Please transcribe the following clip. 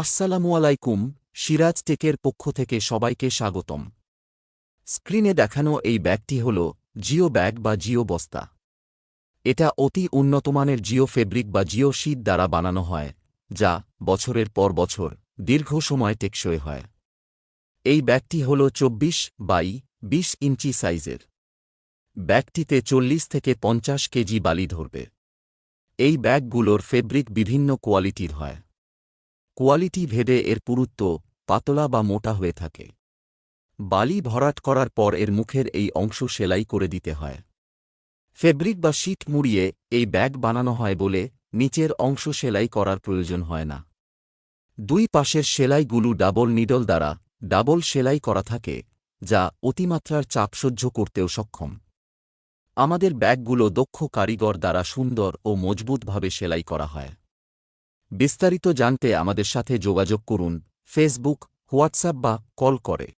আসসালামু আলাইকুম, সিরাজ টেকের পক্ষ থেকে সবাইকে স্বাগতম। স্ক্রিনে দেখানো এই ব্যাগটি হল জিও ব্যাগ বা জিও বস্তা। এটা অতি উন্নতমানের জিও ফেব্রিক বা জিও শীত দ্বারা বানানো হয়, যা বছরের পর বছর দীর্ঘ সময় টেকসই হয়। এই ব্যাগটি হল চব্বিশ বাই বিশ ইঞ্চি সাইজের। ব্যাগটিতে চল্লিশ থেকে পঞ্চাশ কেজি বালি ধরবে। এই ব্যাগগুলোর ফেব্রিক বিভিন্ন কোয়ালিটির হয়। কোয়ালিটি ভেদে এর পুরুত্ব পাতলা বা মোটা হয়ে থাকে। বালি ভরাট করার পর এর মুখের এই অংশ সেলাই করে দিতে হয়। ফেব্রিক বা শীট মুড়িয়ে এই ব্যাগ বানানো হয় বলে নিচের অংশ সেলাই করার প্রয়োজন হয় না। দুই পাশের সেলাইগুলো ডাবল নিডল দ্বারা ডাবল সেলাই করা থাকে, যা অতিমাত্রার চাপ সহ্য করতেও সক্ষম। আমাদের ব্যাগগুলো দক্ষ কারিগর দ্বারা সুন্দর ও মজবুতভাবে সেলাই করা হয়। বিস্তারিত জানতে আমাদের সাথে যোগাযোগ করুন ফেসবুক হোয়াটসঅ্যাপ বা কল করে।